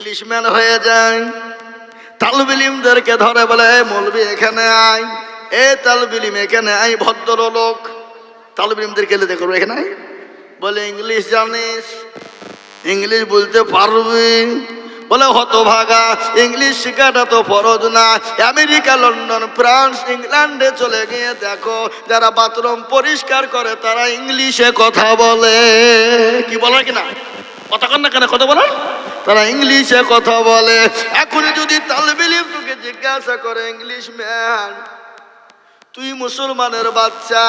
Englishman হয়ে যায়। তালবিলিমদেরকে ধরে বলে "এই মৌলবি, এখানে আয়। এ তালবিলিম এখানে আয়, ভদ্রলোক। তালবিলিমদেরকে এলে দেখো এখানে বলে, ইংলিশ জানিস? ইংলিশ বলতে পারবি? বলে হত হতভাগা, ইংলিশ শেখাটা তো ফরজ না। আমেরিকা, লন্ডন, ফ্রান্স, ইংল্যান্ডে চলে গিয়ে দেখো, যারা বাথরুম পরিষ্কার করে তারা ইংলিশে কথা বলে। কি বলার কিনা কথা কন না কেন, কথা বলার? তারা ইংলিশে কথা বলে। এখন যদি তালবিলিম তোকে জিজ্ঞাসা করে, ইংলিশ ম্যান, তুই মুসলমানের বাচ্চা,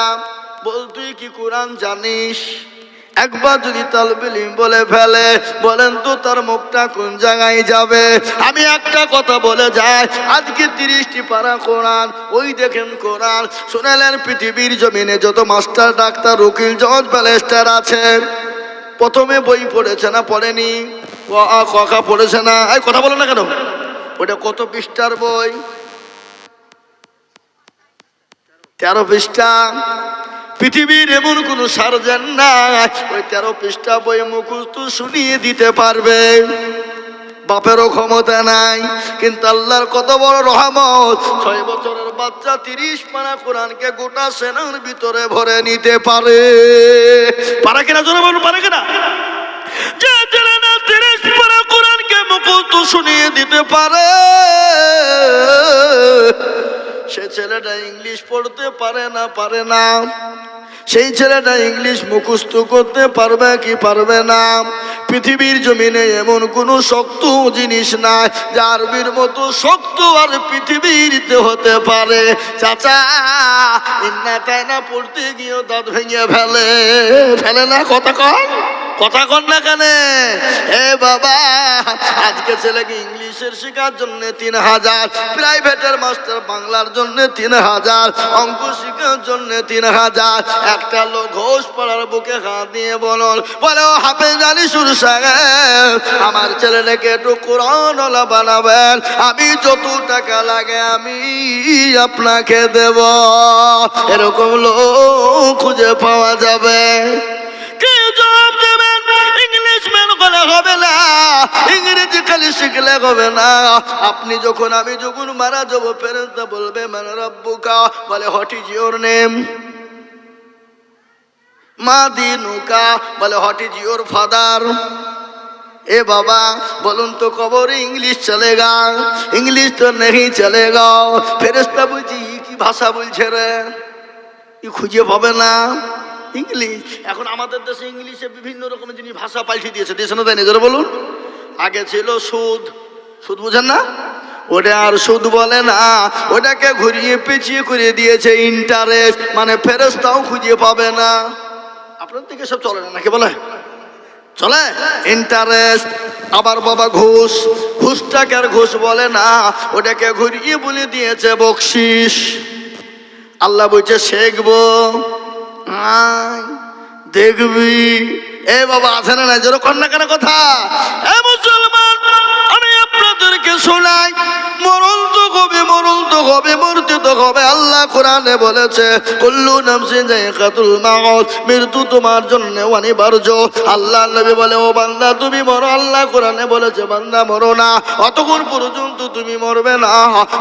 বল তুই কি কোরআন জানিস? একবার যদি তালবিলিম বলে ফেলে, বলেন তো তার মুখটা কোন জায়গায় যাবে? আমি একটা কথা বলে যাই, আজকে তিরিশটি পারা কোরআন, ওই দেখেন কোরআন, শোনালেন পৃথিবীর জমিনে যত মাস্টার, ডাক্তার, উকিল, জজ ব্যালেস্টার আছে প্রথমে বই পড়েছে না পড়েনি? ক ক পড়েছে না? এই কথা বলো না কেন? ওটা কত পৃষ্ঠার বই? তেরো পৃষ্ঠা। পৃথিবীর এমন কোন সার্জন না, ওই তেরো পৃষ্ঠা বই মুখস্থ শুনিয়ে দিতে পারবে। বাপেরও ক্ষমতা নাই, কিন্তু আল্লাহর কত বড় রহমত। ছয় বছরের বাচ্চা তিরিশ পারা কোরআনকে গোটা সেনার ভিতরে ভরে নিতে পারে। পারে কিনা জোরে বলুন পারে কিনা? যে তিরিশ কোরআনকে মুখস্থ শুনিয়ে দিতে পারে। সে ছেলেটা ইংলিশ পড়তে পারে না পারে না। সেই ছেলেটা ইংলিশ মুখস্থ করতে পারবে কি পারবে না? পৃথিবীর জমিনে এমন কোনো শক্ত জিনিস নাই যে আরবির মতো শক্ত আর পৃথিবীতে হতে পারে। চাচা, ইন্না তাই না পড়তে গিয়েও দাঁত ভেঙে ফেলে। ফেলে না কথা কয়? কথা কন না কেন? এ বাবা, আজকে ছেলেকে ইংলিশের শেখার জন্য তিন হাজার, প্রাইভেটের মাস্টার বাংলার জন্য তিন হাজার অঙ্ক শেখার জন্য তিন হাজার। একটা লোক ঘোষ পড়ার বুকে হাত দিয়ে বলল, বলে ও হাফে জানি শুরু আমার ছেলেটাকে একটু কোরআনওয়ালা বানাবেন। আমি যত টাকা লাগে আমি আপনাকে দেব। এরকম লোক খুঁজে পাওয়া যাবে। কে জবাব দেবেন ইংলিশ ম্যান বলে হবে না, ইংরেজি খালি শিখলে হবে না। আপনি যখন আমি যখন মারা যাব ফেরেন্তা বলবে মানে রব্বুকা? বলে হোয়াট ইজ ইওর নেম মা দিনুকা? বলে হোয়াট ইজ ইওর ফাদার এ বাবা, বলুন তো কবরে ইংলিশ চলেগা ইংলিশ তো নেই চলেগা ফেরেস্তা বলছি কি ভাষা বলছে রে? ই খুঁজে পাবে না? ইংলিশ এখন আমাদের দেশে ইংলিশে বিভিন্ন রকমের জিনিস, ভাষা পাল্টে দিয়েছে। দিয়েছে না তাই বলুন। আগে ছিল সুদ। সুদ বুঝেন না? ওটা আর সুদ বলে না। ওটাকে ঘুরিয়ে পেঁচিয়ে করে দিয়েছে ইন্টারেস্ট মানে ফেরস্তাও খুঁজে পাবে না। আপনার দিকে সব চলে না নাকি বলে? চলে? ইন্টারেস্ট আবার বাবা ঘুষ। ঘুষটাকে আর ঘুষ বলে না। ওটাকে ঘুরিয়ে বলে দিয়েছে বকশিস। আল্লাহ বলছে, শেখবো। দেখবি। এ বাবা, আছে না যেন কন্যা কেন কথা? এ মুসলমান, আমি আপনাদেরকে শোনাই। মরল হবে মরণ তো হবে মরতে তো হবে আল্লাহ কোরআনে বলেছে, কুল্লু নামসি জায়গাতুল মাউত মৃত্যু তোমার জন্য অনিবার্য। আল্লাহ নবী বলে, ও বান্দা, তুমি মরো। আল্লাহ কোরআনে বলেছে, বান্দা, মরো না। অতক্ষণ পর্যন্ত তুমি মরবে না।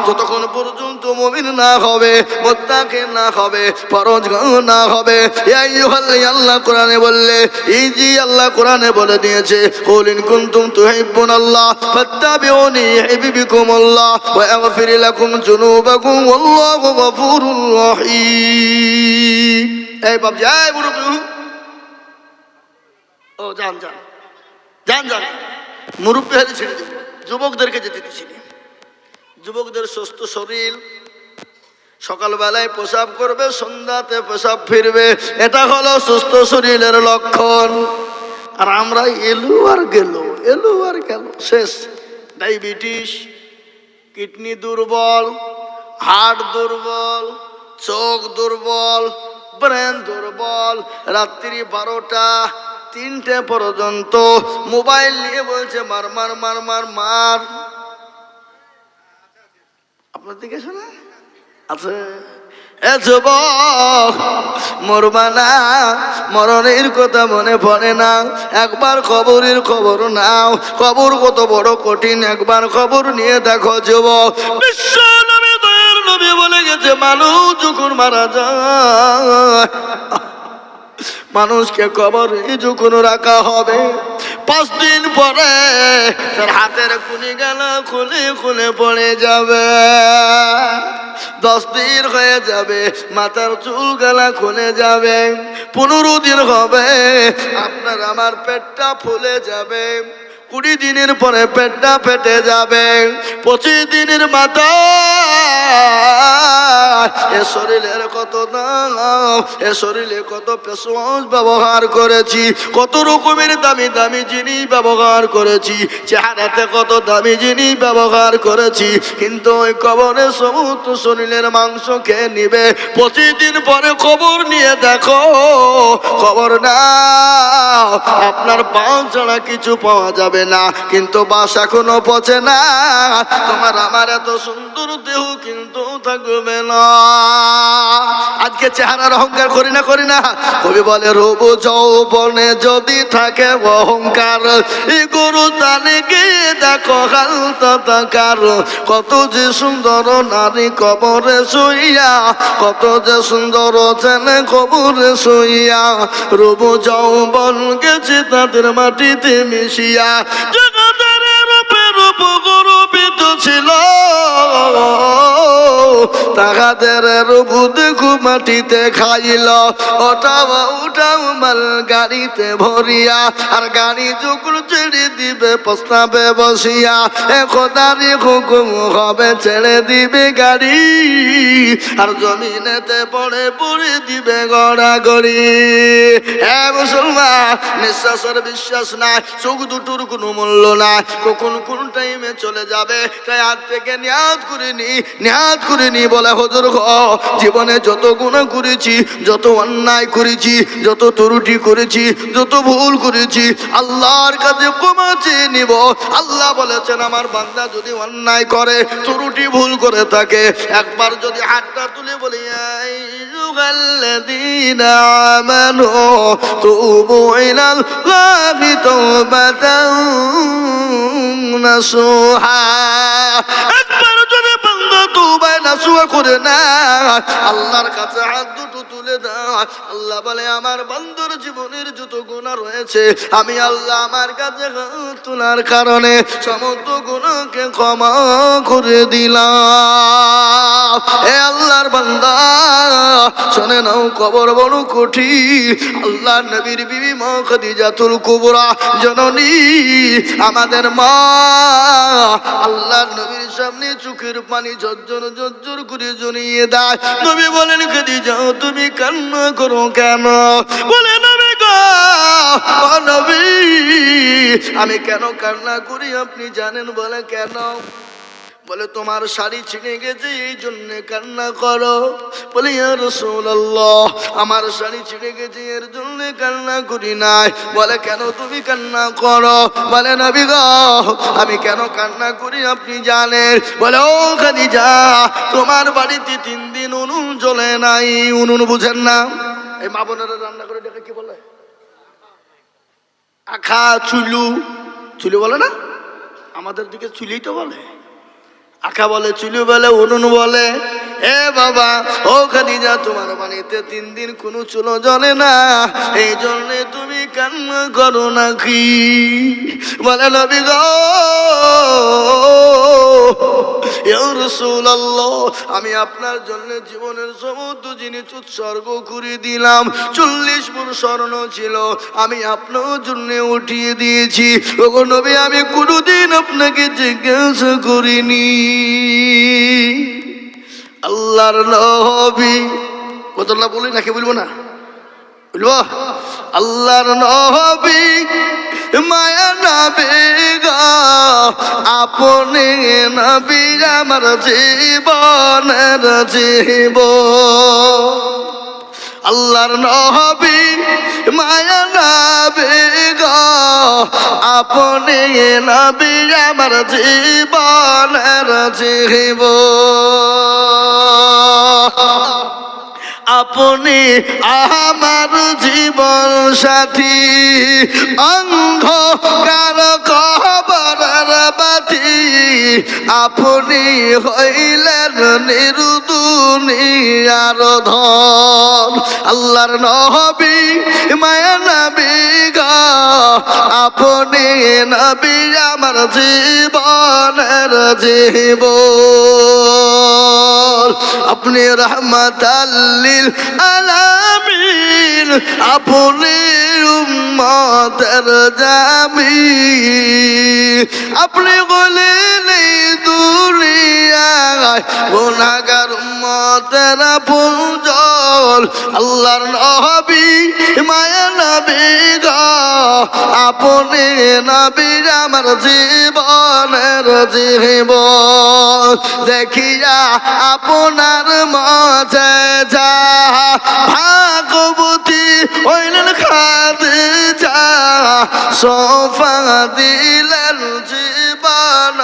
যতক্ষণ পর্যন্ত মুমিন না হবে মোত্তাকে না হবে পরজগাঁ না হবে। ইয়া আইয়ুহাল্লি আল্লাহ কোরআনে বললে, এই জি আল্লাহ কোরআনে বলে দিয়েছে কুলিন কুনতুম তুহিব্বুন আল্লাহ ফাত্তাবিউনি ইউহিব্বুকুম আল্লাহ ওয়া ইয়াগফির লাকুম যুনুবাকুম ওয়াল্লাহু গফুরুর রহিম এই বাবজি এই মুরব্বি ও, যান যান। যান যান। মুরব্বী হাতে ছেড়ে দিন যুবকদেরকে যেতে দিচ্ছি যুবকদের সুস্থ শরীর, সকালবেলায় পেশাব করবে, সন্ধ্যাতে পেশাব ফিরবে। এটা হলো সুস্থ শরীরের লক্ষণ। আর আমরা এলু আর গেল, এলু আর গেল। শেষ। ডায়াবেটিস কিডনি দুর্বল, হার্ট দুর্বল, চোখ দুর্বল, ব্রেন দুর্বল। রাত্রি বারোটা, তিনটে পর্যন্ত মোবাইল নিয়ে বলছে, মার মার মার মার মার। আপনার দিকে শোনা আছে। এ যুবক, মরবা না। মরণের কথা মনে পড়ে না। একবার খবরের খবর নাও। খবর কত বড় কঠিন। একবার খবর নিয়ে দেখো যুবক। বিশ্ব নবী, দয়ার নবী বলে গেছে, মানুষ যখন মারা যায়, মানুষকে কবরে যখন রাখা হবে, পাঁচ দিন পরে তার হাতের কুনি গেল খুলে খুলে পড়ে যাবে। দিন হয়ে যাবে, মাথার চুল গালা খুলে যাবে, পনেরো দিন হবে, আপনার আমার পেটটা ফুলে যাবে, কুড়ি দিনের পরে পেটটা ফেটে যাবে, পঁচিশ দিনের মাথা এ শরীরের কত দাম, এ শরীরে কত পেশোয়াজ ব্যবহার করেছি, কত রকমের দামি দামি জিনিস ব্যবহার করেছি, চেহারাতে কত দামি জিনিস ব্যবহার করেছি, কিন্তু ওই কবরে সমস্ত শরীরের মাংস খেয়ে নিবে। পঁচিশ দিন পরে খবর নিয়ে দেখো খবর না, আপনার পাও ছাড়া কিছু পাওয়া যাবে না, কিন্তু বাস এখনও পচে না। তোমার আমার এত সুন্দর দেহ কিন্তু থাকবে না। আজকে চেহারার অহংকার করি না করি না। কবি বলে রবু যৌবনে যদি থাকে অহংকার, এই গরু তানে গিয়ে দেখো হালতা তাকার। কত যে সুন্দর নারী কবরে শুইয়া, কত যে সুন্দর ছেলে কবরে শুইয়া রবু যৌবন গেছে তাদের মাটিতে মিশিয়া। রূপে রূপ গরবিত ছিল। তাহাদের রূপ দেখু মাটিতে খাইল। ওটাও উঠাও মাল গাড়িতে ভরিয়া, আর গাড়ি যখন ছেড়ে দিবে, প্রস্তাবে বসিয়া। একদারি হুকুম হবে, ছেড়ে দিবে গাড়ি, আর জমিনেতে পড়ে পড়ে দিবে গড়া গড়ি হ্যাঁ মুসলমান বিশ্বাস নাই চোখ দুটোর কোনো মূল্য নাই। কখন কোন টাইমে চলে যাবে, তাই থেকে নিয়াদ করিনি নিয়াদ করিনি বলে হজুর গ জীবনে যত গুণ করেছি যত অন্যায় করেছি যত ত্রুটি করেছি যত ভুল করেছি আল্লাহর কাছে ক্ষমা চেয়ে নিব আল্লাহ বলেছেন আমার বান্দা যদি অন্যায় করে ত্রুটি ভুল করে থাকে একবার যদি হাতটা তুলে বলি أيها الذين آمنوا توبوا إلى الله توبة نصوحا একবার যদি না আল্লাহর আল্লাহ বলে, আমার জীবনের যত রয়েছে, আমি আল্লাহ আমার কাছে তোলার কারণে গুণকে করে দিলাম। আল্লাহর বান্দা, শোনে নাও, কবর বড় কঠিন। আল্লাহ নবীর বিবি মা খাদিজাতুল কুবরা, জননী, আমাদের মা। আল্লাহ নবীর সামনে চোখের পানি ঝরঝর ঝরঝর করে জড়িয়ে দেয় নবী বলেন, খাদিজা, তুমি কান্না করো কেন? বলে, নবী গো নবী, আমি কেন কান্না করি আপনি জানেন বলে কেন? বলে, তোমার শাড়ি ছিঁড়ে গেছে, এই জন্য কান্না করো। বলে রাসূলুল্লাহ, আমার শাড়ি ছিঁড়ে গেছে, এর জন্য কান্না করি নাই। বলে, কেন তুমি কান্না করো? বলে, নবী গো, আমি কেন কান্না করি আপনি জানেন? বলে, ও খালি যা তোমার বাড়িতে তিন দিন উনুন জ্বলে নাই। উনুন বুঝেন না। এই মা বোনেরা রান্না করে দেখে কি বলে? আখা, চুলু। চুলু বলে না? আমাদের দিকে চুলিই তো বলে। আখা বলে চুলু বলে উনুন বলে। এ বাবা, ও খাদিজা, তোমার বাড়িতে তিন দিন কোনো চুলো জ্বলে না। এই জন্যে তুমি কান্না করো নাকি? বলে, নবী গো আমি আপনার জন্য জীবনের সমস্ত জিনিস উৎসর্গ করে দিলাম। চল্লিশ মন স্বর্ণ ছিল, আমি আপনার জন্য উঠিয়ে দিয়েছি। ওগো নবী, আমি কোনোদিন আপনাকে জিজ্ঞাসা করিনি। আল্লাহর নবী, কতলা বলি নাকি বলব না? বলব, আল্লাহর নবী, মায়া না গো, আপনি নবী আমার জীবনের জীব আল্লাহর নবী মায়া নবী গো। আপনি নবী আমার জীবনের জীব আপনি আমার জীবন সাথী, অন্ধকার কবরের বাতি আপনি হইলেন নিরুদুনিয়ার ধন। আল্লাহর নবী, মায়া নবী গা। আপনি নবী আমার জীবনের জীবন। আপনি রহমত আল্লিল আলামিন আপনি উম্মতের জামি। আপনি বলেন এই দুনিয়ায় গুনাহগার উম্মতের পুঞ্জল আল্লাহর নবী মায়া নবী গো। আপনি নবী আমার জীবনের জীবন। দেখিয়া আপনার মজে যা ভাগবতী যা। সোফা দিলেন জীবন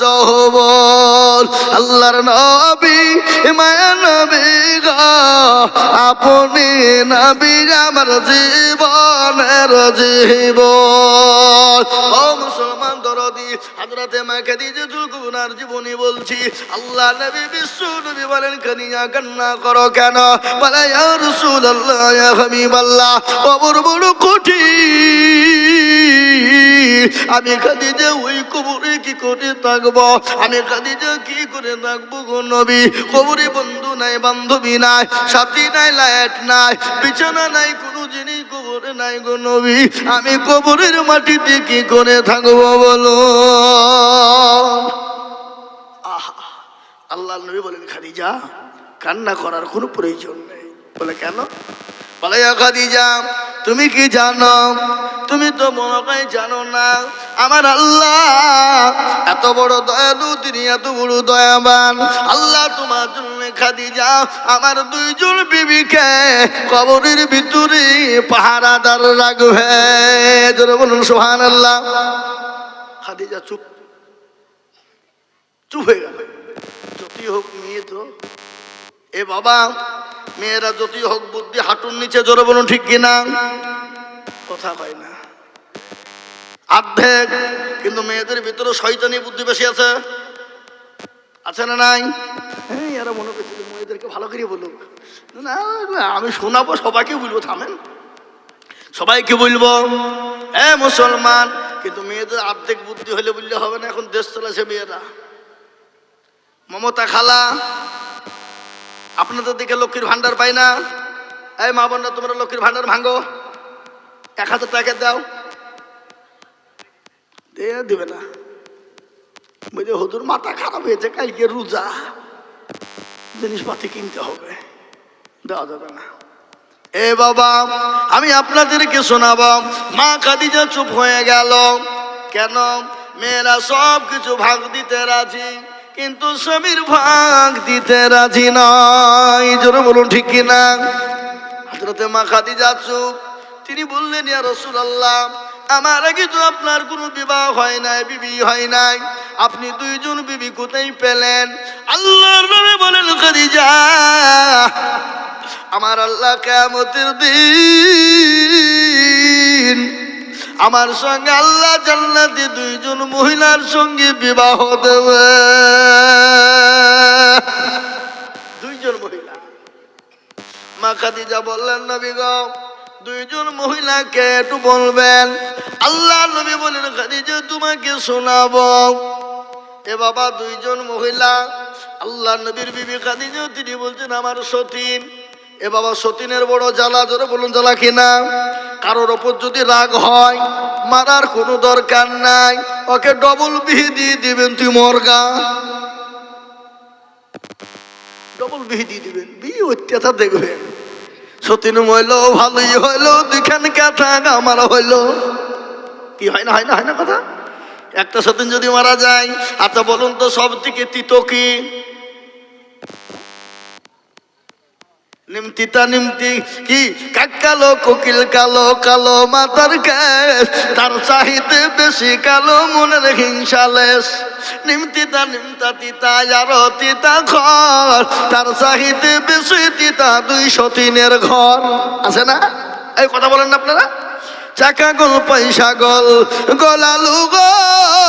যৌবন। আল্লাহর নবী, মায়া নবী গো। আপনি নবী আমার জীবনের জীবন। ও মুসলমান। দরদি হাজরাতে মা খাদিজা জুলকুনার জীবনী বলছি, আল্লাহ নবী বিশ্ব নবী বলেন কানিয়া কান্না করো কেন? বলে, ইয়া রাসূলুল্লাহ, ইয়া হাবিবাল্লাহ, কবর বড় কঠিন। আমি খাদিজা ওই কবরে কি করে থাকব? আমি খাদিজা কি করে থাকব গো নবী? কবরে বন্ধু নাই, বান্ধবী নাই, সাথী নাই লাইট নাই, বিছানা নাই, কোনো জিনিস কবরে নাই গো নবী। আমি কবরের মাটিতে কি করে থাকব বলো। আল্লাহ নবী বলেন, খাদিজা, কান্না করার কোনো প্রয়োজন নেই। বলে কেন? বলে "ইয়া খাদিজা, তুমি কি জানো? তুমি তো মনে জানো না। আমার আল্লাহ এত বড় দয়ালু, তিনি এত বড় দয়াবান। আল্লাহ তোমার জন্য খাদি খাদিজা, আমার দুইজন বিবিকে কবরের ভিতরে পাহারাদার রাখবে। বলুন সোহান আল্লাহ খাদিজা চুপ। চুপ হয়ে গেল। যতই হোক মেয়ে তো। এ বাবা মেয়েরা যতই হোক বুদ্ধি হাঁটুর নিচে জোরে বলুন ঠিক কিনা? কথা হয় না। অর্ধেক কিন্তু মেয়েদের ভিতরে শয়তানি বুদ্ধি বেশি আছে। আছে না নাই? হ্যাঁ এরা মনে করছে মেয়েদেরকে ভালো করে বলুক। না, আমি শোনাবো সবাইকে বলব থামেন। সবাইকে বলব, এ মুসলমান, কিন্তু মেয়েদের অর্ধেক বুদ্ধি হলে বললে হবে না, এখন দেশ চলেছে মেয়েরা। মমতা খালা, আপনাদের দিকে লক্ষ্মীর ভান্ডার পাই না। এই মা বোনরা, তোমরা লক্ষ্মীর ভান্ডার ভাঙো। এক হাজার টাকা দাও। দিয়ে দিবে না। বুঝে হুদুর মাথা খারাপ হয়েছে, কালকে রোজা। জিনিসপাতি কিনতে হবে। দেওয়া যাবে না। এ বাবা, আমি আপনাদেরকে শোনাব। মা খাদিজা চুপ হয়ে গেল। কেন? মেয়েরা সব কিছু ভাগ দিতে রাজি, কিন্তু স্বামীর ভাগ দিতে রাজি নয়। জোরে বলুন, ঠিক কিনা? হাজরতে মা খাদিজা চুপ। তিনি বললেন, ইয়া রাসূলুল্লাহ আমার আগে তো আপনার কোনো বিবাহ হয় নাই, বিবি হয় নাই। আপনি দুইজন বিবি কোথায় পেলেন? আল্লাহর নবী বলেন, খাদিজা, আমার আল্লাহ কেমতের দিন আমার সঙ্গে আল্লাহ জান্নাতে দুইজন মহিলার সঙ্গে বিবাহ দেবে। দুইজন মহিলা। মা খাদিজা বললেন, নবী গো দুইজন মহিলাকে একটু বলবেন, আল্লাহ নবী বলেন, খাদিজা, তোমাকে শোনাবো। এ বাবা, দুইজন মহিলা, আল্লাহ নবীর বিবি খাদিজা, তিনি বলছেন, আমার সতীন। এ বাবা, সতীনের বড় জ্বালা, জোরে বলুন, জ্বালা কিনা কারোর ওপর যদি রাগ হয়, মারার কোনো দরকার নাই, ওকে ডবল বিহি দিয়ে দিবেন, তুই মরগা ডবল বিহি দিয়ে দিবেন, বিহি অত্যাচার দেখবেন। সতীন হইল, ভালোই হইল দুখান কাথা আমার হইল। কি হয় না হয় না হয় না কথা? একটা সতীন যদি মারা যায় আচ্ছা বলুন তো সব থেকে তিতো কি? নিমতিতা নিমতি কি? কাক কালো কোকিল কালো কালো মাতার কেস তার চাহিতে বেশি কালো মনের হিংসালেস নিমতিতা নিমতা তিতা, আর তিতা ঘর। তার চাহিতে বেশি তিতা দুইশো তিনের ঘর। আছে না? এই কথা বলেন না আপনারা? চাকা গোল, পয়সা গোল, গোলালু গোল।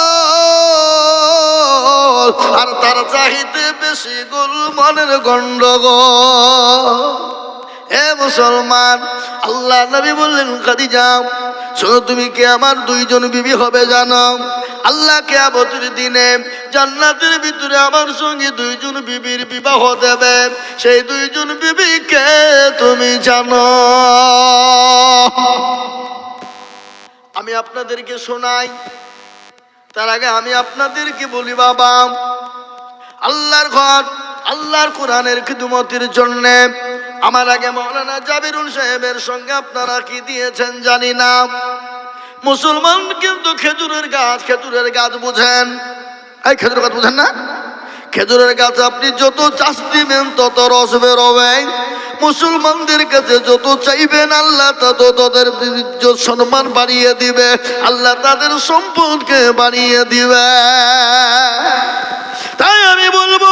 আর তার চাহিতে বেশি গোল মনের গন্ডগোল। এ মুসলমান, আল্লাহ নবী বললেন যাও শোনো, তুমি কে আমার দুইজন বিবি হবে জানো? আল্লাহ কে আবতের দিনে জান্নাতের ভিতরে আমার সঙ্গে দুইজন বিবির বিবাহ দেবে। সেই দুইজন বিবিকে তুমি জানো? আমি আপনাদেরকে শোনাই তার আগে আমি আপনাদেরকে বলি, বাবা, আল্লাহর ঘর, আল্লাহর কোরআনের খিদমতির জন্যে। আমার আগে মৌলানা জাবিরুল সাহেবের সঙ্গে আপনারা কি দিয়েছেন জানি না। মুসলমান কিন্তু খেজুরের গাছ খেজুরের গাছ বুঝেন। এই খেজুরের গাছ বুঝেন না? খেজুরের গাছ আপনি যত চাষ দিবেন, তত রস বেরোবে মুসলমানদের কাছে যত চাইবেন, আল্লাহ তত তাদের সম্মান বাড়িয়ে দিবে। আল্লাহ তাদের সম্পদকে বাড়িয়ে দিবে। তাই আমি বলব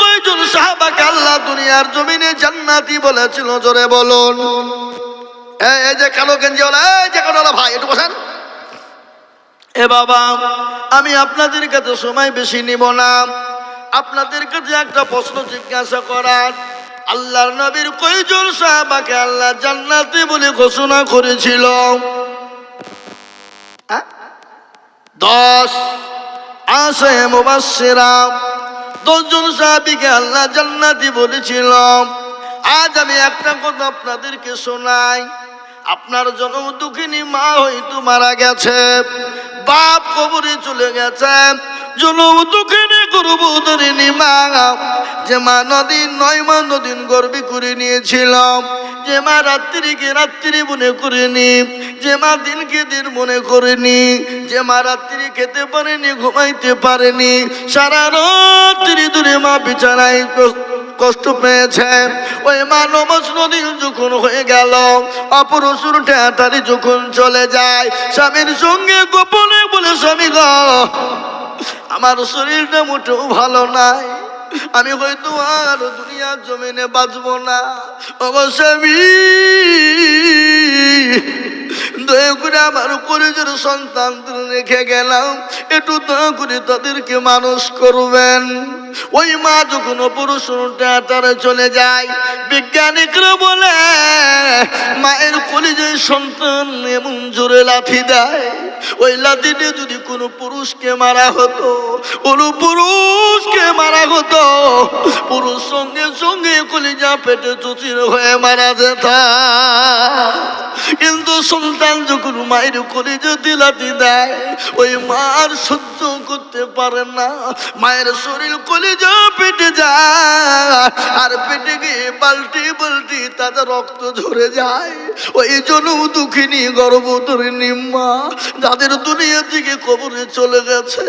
কয়জন সাহাবাকে আল্লাহ দুনিয়ার জমিনে জান্নাতি বলেছিল? জোরে বলুন। এই যে কালো গেঞ্জি এই যে কালো ভাই, একটু বসেন। এ বাবা, আমি আপনাদের কাছে সময় বেশি নিব না। আপনাদের কাছে একটা প্রশ্ন জিজ্ঞাসা করার। আল্লাহর নবীর কয়জন সাহাবাকে আল্লাহ জান্নাতি বলে ঘোষণা করেছিল? দশ। আসে মুবাসসিরা দশজন সাহাবীকে আল্লাহ জান্নাতি বলেছিল। আজ আমি একটা কথা আপনাদেরকে শোনাই। আপনার জন্ম দুঃখিনী মা হয়তো মারা গেছে। বাপ কবরে চলে গেছে। জনম দুঃখিনী গর্ভধারিণী মা যে মা নদীন নয়, মা নদীন গর্বে করে নিয়েছিলাম। যে মা রাত্রিকে রাত্রি মনে করেনি। যে মা দিনকে দিন মনে করেনি। যে মা রাত্রি খেতে পারেনি, ঘুমাইতে পারেনি। সারা রাত্রি দূরে মা বিছানায় কষ্ট পেয়েছে। ওই মা নমাজ নদী যখন হয়ে গেল অপরশুর ঠেটারি যখন চলে যায়, স্বামীর সঙ্গে গোপনে বলে, স্বামী গ, আমার শরীরটা মোটেও ভালো নাই। আমি হয়তো আর দুনিয়ার জমিনে বাঁচবো না। অবশ্যই দয়া করে আমার কলেজের সন্তান রেখে গেলাম, একটু দয়া করে তাদেরকে মানুষ করবেন। ওই মা যখন চলে যায়, বিজ্ঞানিকরা বলে, মায়ের সন্তান এমন জোরে দেয়, ওই লাথিতে যদি কোনো পুরুষকে মারা হতো, কোনো পুরুষকে মারা হতো, পুরুষ সঙ্গে সঙ্গে কলিজা পেটে চুচির হয়ে মারা যেত কিন্তু সন্তান যখন মায়ের কলিজা দিলাতি দেয় ওই মার সহ্য করতে পারে না। মায়ের শরীর পেটে যায়, আর পেটে গিয়ে রক্ত ঝরে যায়। ওই জন্য দুঃখিনী গর্ভধরিণী মা, যাদের দুনিয়া থেকে কবরে চলে গেছে,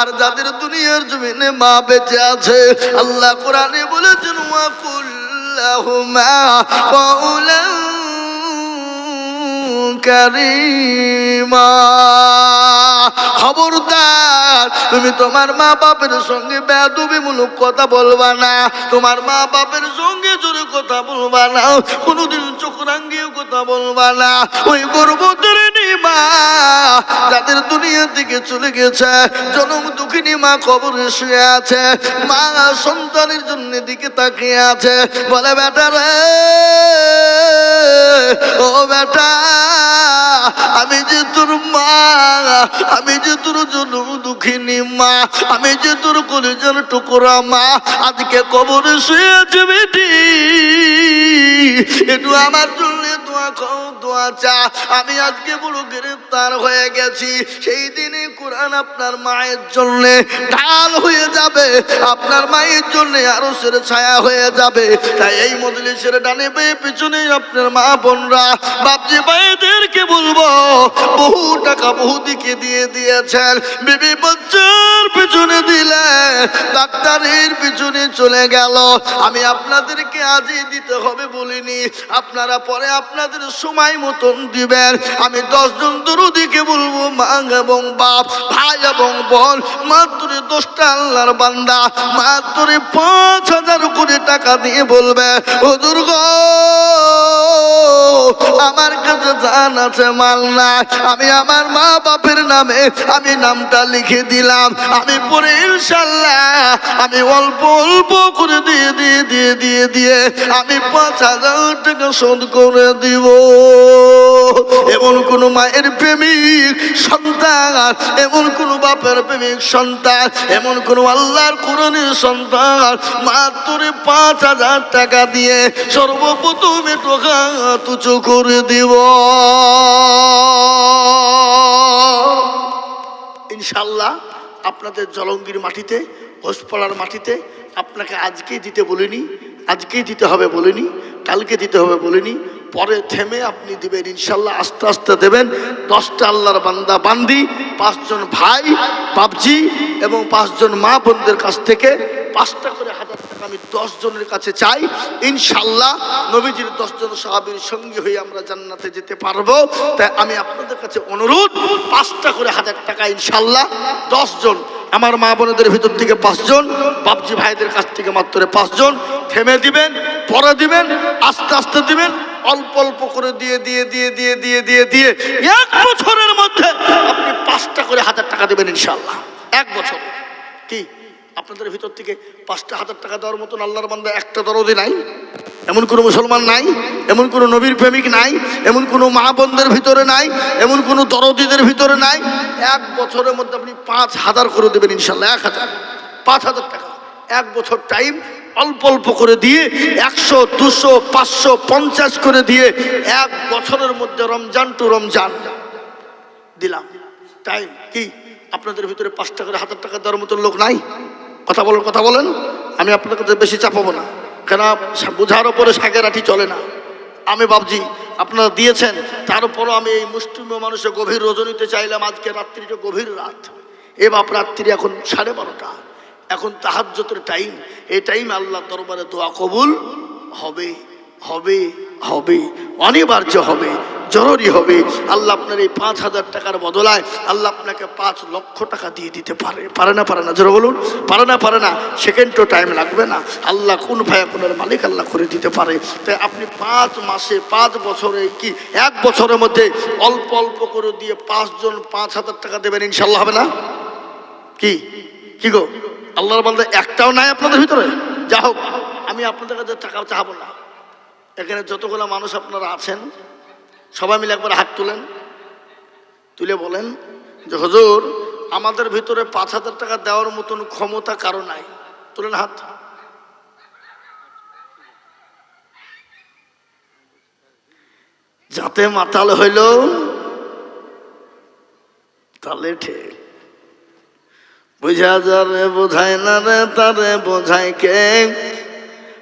আর যাদের দুনিয়ার জমিনে মা বেঁচে আছে, আল্লাহ কোরআনে বলেছেন, ওয়া কুল্লাহুমা কওলা কারিমা। খবরদার, তুমি তোমার মা বাপের সঙ্গে বেদবিমূলক কথা বলবা না। তোমার মা বাপের সঙ্গে জোরে কথা বলবা না। কোনোদিন চোখ রাঙ্গিয়ে কথা বলবা না। ওই গর্ভদের মা যাদের দুনিয়া থেকে চলে গেছে, জনম দুঃখিনী মা কবরে শুয়ে আছে, মা সন্তানের জন্য দিকে তাকিয়ে আছে। বলে, বেটা রে, ও বেটা যে তোর মা আমি যে তোর জনম দুঃখিনী মা, আমি যে তোর কলেজের টুকরা মা, আজকে কবরে শুয়ে আছে বেটি। একটু আমার জন্য দোয়া খাও দোয়া চা। আমি আজকে বড় গ্রেফতার হয়ে গেছি। সেই দিনে কোরআন আপনার মায়ের জন্য ঢাল হয়ে যাবে। আপনার মায়ের জন্য আরও সের ছায়া হয়ে যাবে। তাই এই মজলিসের ডানে পেয়ে পিছনে আপনার মা বোনরা। বাপজি ভাইদেরকে বলব, বহু টাকা বহু দিকে দিয়ে দিয়েছেন। বিবি বাচ্চার পিছনে দিলে, ডাক্তারের পিছনে চলে গেল। আমি আপনাদেরকে আজই দিতে হবে বলিনি। আপনারা পরে আপনাদের সময় মতন দিবেন। আমি দশজন দরুদিকে বলব, মা এবং বাপ, ভাই এবং বোন, মাত্র দশটা আল্লাহর বান্দা, মাত্র পাঁচ হাজার কোটি টাকা দিয়ে বলবে ও দুর্গ আমার কাছে জান আছে, মাল না আমি আমার মা বাপের নামে আমি নামটা লিখে দিলাম। আমি পরে ইনশাল্লাহ, আমি অল্প অল্প করে দিয়ে দিয়ে দিয়ে দিয়ে দিয়ে আমি পাঁচ হাজার টাকা শোধ করে দিব। এমন কোন মায়ের প্রেমিক সন্তান, এমন কোন বাপের প্রেমিক সন্তান, এমন কোন আল্লাহর কোরআনের সন্তান, মাত্র পাঁচ হাজার টাকা দিয়ে সর্বপ্রথমে টাকা তুচো করে দিব। ইনশাল্লাহ আপনাদের জলঙ্গির মাটিতে, ঘোষপাড়ার মাটিতে আপনাকে আজকেই দিতে বলিনি, আজকেই দিতে হবে বলিনি, কালকে দিতে হবে বলিনি। পরে থেমে আপনি দিবেন, ইনশাল্লাহ আস্তে আস্তে দেবেন। দশটা আল্লাহর বান্দা, বান্দি, পাঁচজন ভাই বাবজি এবং পাঁচজন মা বোনদের কাছ থেকে পাঁচটা করে হাজার টাকা আমি জনের কাছে চাই। ইনশাল্লাহ নবীজির দশজন সাহাবীর সঙ্গী হয়ে আমরা জান্নাতে যেতে পারব। তাই আমি আপনাদের কাছে অনুরোধ, পাঁচটা করে হাজার টাকা ইনশাল্লাহ দশজন, আমার মা বোনদের ভিতর থেকে পাঁচজন, বাপজি ভাইদের কাছ থেকে মাত্র পাঁচজন, থেমে দিবেন, পরে দিবেন, আস্তে আস্তে দিবেন অল্প অল্প করে দিয়ে দিয়ে দিয়ে দিয়ে দিয়ে দিয়ে দিয়ে এক বছরের মধ্যে আপনি পাঁচটা করে হাজার টাকা দেবেন ইনশাল্লাহ এক বছর। কি? আপনাদের ভিতর থেকে পাঁচটা হাজার টাকা দেওয়ার মতন আল্লাহর বান্দা একটা দরদি নাই। এমন কোনো মুসলমান নাই, এমন কোনো নবীর প্রেমিক নাই, এমন কোনো মা বোনদের ভিতরে নাই, এমন কোনো দরদিদের ভিতরে নাই। এক বছরের মধ্যে আপনি পাঁচ হাজার করে দেবেন ইনশাল্লাহ এক হাজার। পাঁচ হাজার টাকা। এক বছর টাইম অল্প অল্প করে দিয়ে একশো, দুশো, পাঁচশো, পঞ্চাশ করে দিয়ে এক বছরের মধ্যে রমজান টু রমজান দিলাম। টাইম কি? আপনাদের ভিতরে পাঁচটা করে হাজার টাকা দেওয়ার মতো লোক নাই? কথা বলেন কথা বলেন। আমি আপনাদের কাছে বেশি চাপাবো না। কেন? বোঝার ওপরে আঠি চলে না। আমি ভাবছি, আপনারা দিয়েছেন, তারপরও আমি এই মুসলিম মানুষের গভীর রজনীতে চাইলাম আজকে রাত্রিটা গভীর রাত। এ বাপ রাত্রি এখন সাড়ে বারোটা। এখন তাহাজ্যতের টাইম এই টাইম আল্লাহ দরবারে দোয়া কবুল হবে হবে হবে, অনিবার্য হবে, জরুরি হবে। আল্লাহ আপনার এই পাঁচ হাজার টাকার বদলায় আল্লাহ আপনাকে পাঁচ লক্ষ টাকা দিয়ে দিতে পারে। পারে না পারে না, জোরে বলুন। পারে না পারে না সেকেন্ডও টাইম লাগবে না। আল্লাহ কোন ভাইয়া কোনের মালিক আল্লাহ করে দিতে পারে। তাই আপনি পাঁচ মাসে, পাঁচ বছরে কি এক বছরের মধ্যে অল্প অল্প করে দিয়ে পাঁচজন পাঁচ হাজার টাকা দেবেন ইনশাল্লাহ হবে না? কি? কি গো? আল্লাহর বলতে একটাও নাই আপনাদের ভিতরে? যা হোক, আমি আপনাদের কাছে টাকা চাহাবো না। এখানে যতগুলো মানুষ আপনারা আছেন, সবাই মিলে একবার হাত তুলেন, তুলে বলেন যে, হজুর, আমাদের ভিতরে পাঁচ হাজার টাকা দেওয়ার মতন ক্ষমতা কারও নাই। তুলেন হাত। যাতে মাতাল হইল তাহলে ঠিক। বুঝা যারে বোঝায় না রে তারে বোঝায় কে?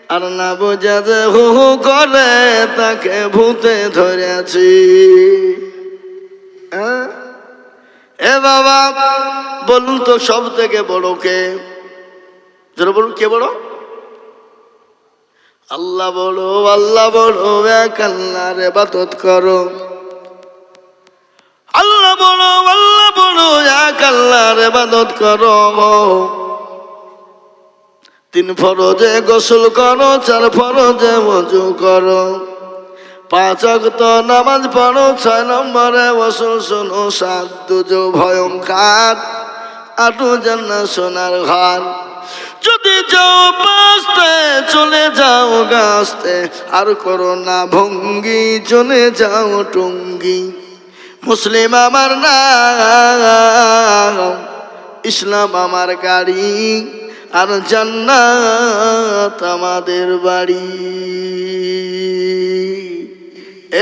আর না বোঝা যে হু হু করে তাকে ভূতে ধরেছি। হ্যাঁ? এ বাবা, বলুন তো সব থেকে বড় কে? যেন বলুন, কে বড়? আল্লাহ বড় আল্লাহ বড় এক আল্লাহর এবাদত করো। আল্লাহ বড় আল্লাহ বড় এক আল্লাহর এবাদত করো। তিন ফরজে গোসল করো, চার ফরজে মজু করো। পাঁচ অক্ত নামাজ পড়ো, ছয় নম্বরে ওসুল শোনো, সাত দুজো ভয়ঙ্কার আটু জান্না সোনার ঘর। যদি যাও বাঁচতে, চলে যাও গাছতে, আর করো না ভঙ্গি, চলে যাও টঙ্গি। মুসলিম আমার নাম, ইসলাম আমার গাড়ি আর জান্নাত আমাদের বাড়ি।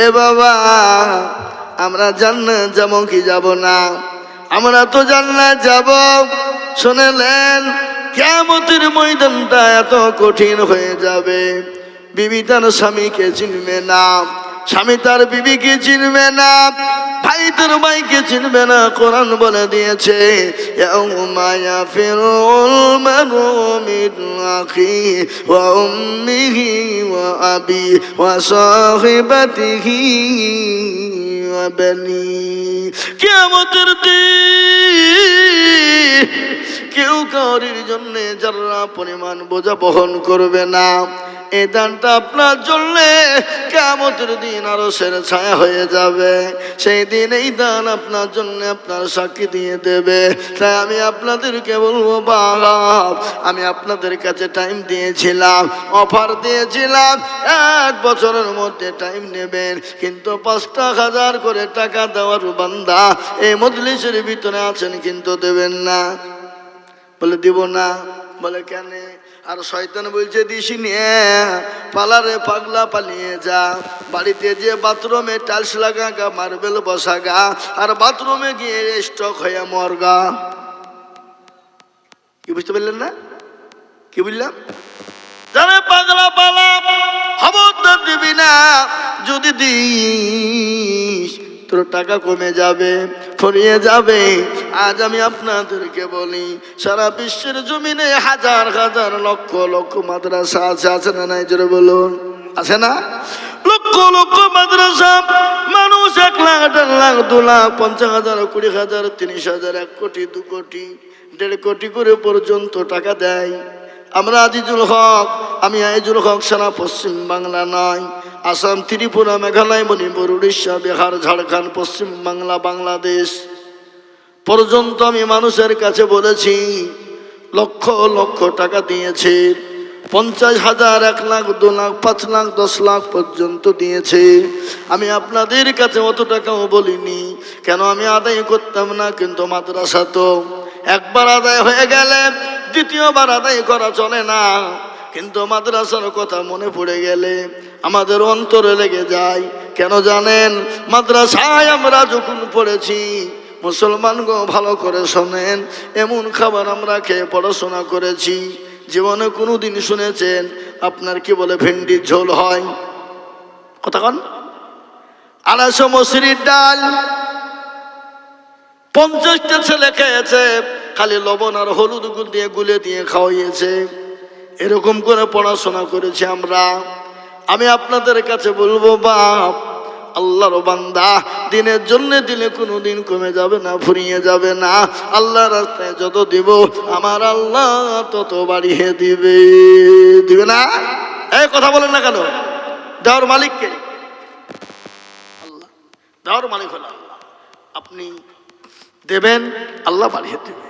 এ বাবা, আমরা জান্নাত যাব কি যাব না? আমরা তো জান্নাত যাব। শুনেলেন কেমতের ময়দানটা এত কঠিন হয়ে যাবে। বিবি তার স্বামীকে চিনবে না, স্বামী তার বিবিকে চিনবে না। ভাই তার ভাইকে চিনবে না, কোরআন বলে দিয়েছে মারু আখি কেউ কাউরির জন্য যারা পরিমাণ বোঝা বহন করবে না এই দানটা আপনার জন্য কেমতের দিন আরও সেরে ছায়া হয়ে যাবে। সেই দিন এই দান আপনার জন্য আপনার সাক্ষী দিয়ে দেবে। তাই আমি আপনাদেরকে বলব বাপ আমি আপনাদের কাছে টাইম দিয়েছিলাম অফার দিয়েছিলাম। এক বছরের মধ্যে টাইম নেবেন। কিন্তু পাঁচটা হাজার করে টাকা দেওয়ার বান্দা এই মজলিসের ভিতরে আছেন, কিন্তু দেবেন না। বলে, দিব না। বলে, কেন? আর শয়তান বলছে, দিস নিয়ে পালারে পাগলা পালিয়ে যা। বাড়িতে যে বাথরুমে টাইলস লাগা গা, মার্বেল বসা গা, আর বাথরুমে গিয়ে স্টক হয়ে মরগা কি বুঝতে পারলেন না? কি বুঝলাম? জানে পাগলা পালা, খবরদার দিবি না, যদি দিস তোর টাকা কমে যাবে, ফরিয়ে যাবে। আজ আমি আপনাদেরকে বলি, সারা বিশ্বের জমিনে হাজার হাজার লক্ষ লক্ষ মাদ্রাসা আছে আছে না নাই? জোরে বলুন। আছে না? লক্ষ লক্ষ মাদ্রাসা, মানুষ এক লাখ, দেড় লাখ, দু লাখ, পঞ্চাশ হাজার, কুড়ি হাজার, তিরিশ হাজার, এক কোটি, দু কোটি, দেড় কোটি করে পর্যন্ত টাকা দেয়। আমরা আজিজুল হক, আমি আইজুল হক সারা পশ্চিম বাংলা নয়। আসাম, ত্রিপুরা, মেঘালয়, মণিপুর, উড়িষ্যা, বিহার, ঝাড়খণ্ড, পশ্চিম বাংলা, বাংলাদেশ। পর্যন্ত আমি মানুষের কাছে বলেছি, লক্ষ লক্ষ টাকা দিয়েছে, পঞ্চাশ হাজার, এক লাখ, দু লাখ, পাঁচ লাখ, দশ লাখ পর্যন্ত দিয়েছে। আমি আপনাদের কাছে অত টাকাও বলিনি, কেন আমি আদায় করতাম না, কিন্তু মাদ্রাসা তো একবার আদায় হয়ে গেলে দ্বিতীয়বার আদায় করা চলে না। কিন্তু মাদ্রাসার কথা মনে পড়ে গেলে আমাদের অন্তরে লেগে যায়। কেন জানেন? মাদ্রাসায় আমরা যখন পড়েছি, মুসলমান গো ভালো করে শোনেন, এমন খাবার আমরা খেয়ে পড়াশোনা করেছি। জীবনে কোনো দিন শুনেছেন, আপনার কি বলে ভেন্ডির ঝোল হয়? কথা কন। আড়াইশো মসুরির ডাল পঞ্চাশটা ছেলে খেয়েছে, খালি লবণ আর হলুদ গুল দিয়ে গুলে দিয়ে খাওয়াইয়েছে। এরকম করে পড়াশোনা করেছি আমরা। আমি আপনাদের কাছে বলব, বাপ, আল্লাহর বান্দা, দিনের জন্য দিলে কোনো দিন কমে যাবে না, ফুরিয়ে যাবে না। আল্লাহর রাস্তায় যত দিব, আমার আল্লাহ তত বাড়িয়ে দিবে। দিবে না? এই কথা বলেন না কেন? দেওয়ার মালিককে। আল্লাহ, দেওয়ার মালিক হলো আল্লাহ। আপনি দেবেন আল্লাহ বাড়িয়ে দেবে